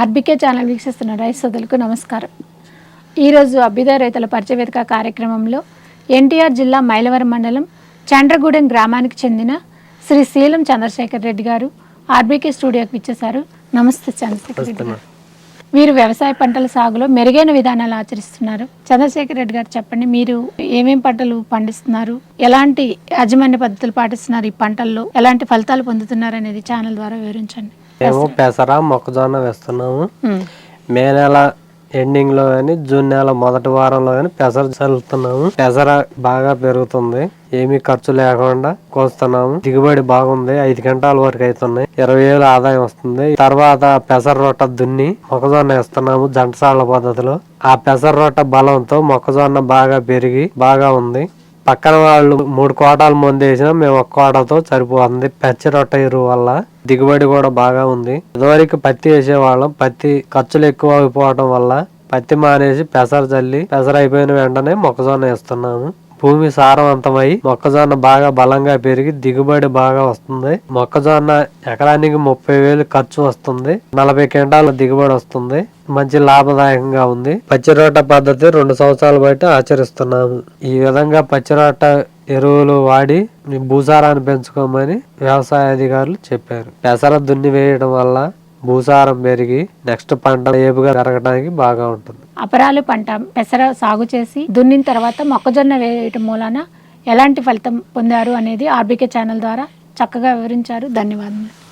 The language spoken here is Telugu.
ఆర్బికే ఛానల్ వీక్షిస్తున్న రైతు సోదరులకు నమస్కారం. ఈరోజు అభ్యుదయ రైతుల పరిచయ వేదిక కార్యక్రమంలో ఎన్టీఆర్ జిల్లా మైలవరం మండలం చండ్రగూడెం గ్రామానికి చెందిన శ్రీ శీలం చంద్రశేఖర్ రెడ్డి గారు ఆర్బీకే స్టూడియోకి ఇచ్చేశారు నమస్తే చంద్రశేఖర్ రెడ్డి గారు. వీరు వ్యవసాయ పంటల సాగులో మెరుగైన విధానాలు ఆచరిస్తున్నారు. చంద్రశేఖర్ రెడ్డి గారు చెప్పండి మీరు ఏమేం పంటలు పండిస్తున్నారు? ఎలాంటి యాజమాన్య పద్ధతులు పాటిస్తున్నారు ఈ పంటల్లో? ఎలాంటి ఫలితాలు పొందుతున్నారు అనేది ఛానల్ ద్వారా వివరించండి. మేము పెసర మొక్కజొన్న వేస్తున్నాము. మే నెల ఎండింగ్లో కానీ జూన్ నెల మొదటి వారంలో కానీ పెసర చల్లుతున్నాము. పెసర బాగా పెరుగుతుంది. ఏమీ ఖర్చు లేకుండా కోస్తున్నాము. దిగుబడి బాగుంది. ఐదు గంటల వరకు అవుతున్నాయి ఇరవై వేలు ఆదాయం వస్తుంది. తర్వాత పెసర రొట్ట దున్ని మొక్కజొన్న వేస్తున్నాము జంటసాల పద్ధతిలో. ఆ పెసర రొట్ట బలంతో మొక్కజొన్న బాగా పెరిగి బాగా ఉంది. పక్కన వాళ్ళు మూడు కోటాలు మంది వేసినా మేము ఒక కోటతో సరిపోతుంది. పచ్చి రొట్ట ఎరువు వల్ల దిగుబడి కూడా బాగా ఉంది. ఇదివరకు పత్తి వేసేవాళ్ళం. పత్తి ఖర్చులు ఎక్కువ అయిపోవడం వల్ల పత్తి మానేసి పెసర చల్లి పెసర అయిపోయిన వెంటనే మొక్కజొన్న వేస్తున్నాము. భూమి సారవంతమై మొక్కజొన్న బాగా బలంగా పెరిగి దిగుబడి బాగా వస్తుంది. మొక్కజొన్న ఎకరానికి ముప్పై వేలు ఖర్చు వస్తుంది. నలభై క్వింటాల దిగుబడి వస్తుంది. మంచి లాభదాయకంగా ఉంది. పచ్చిరోట పద్ధతి రెండు సంవత్సరాలు బట్టి ఆచరిస్తున్నాము. ఈ విధంగా పచ్చిరోట ఎరువులు వాడి భూసారాన్ని పెంచుకోమని వ్యవసాయ అధికారులు చెప్పారు. పెసర దున్ని వేయడం వల్ల భూసారం పెరిగి నెక్స్ట్ పంట ఏపుగా జరగడానికి బాగా ఉంటుంది. అపరాలు పంట పెసర సాగు చేసి దున్నిన తర్వాత మొక్కజొన్న వేయటం మూలాన ఎలాంటి ఫలితం పొందారు అనేది ఆర్బీకే ఛానల్ ద్వారా చక్కగా వివరించారు. ధన్యవాదములు.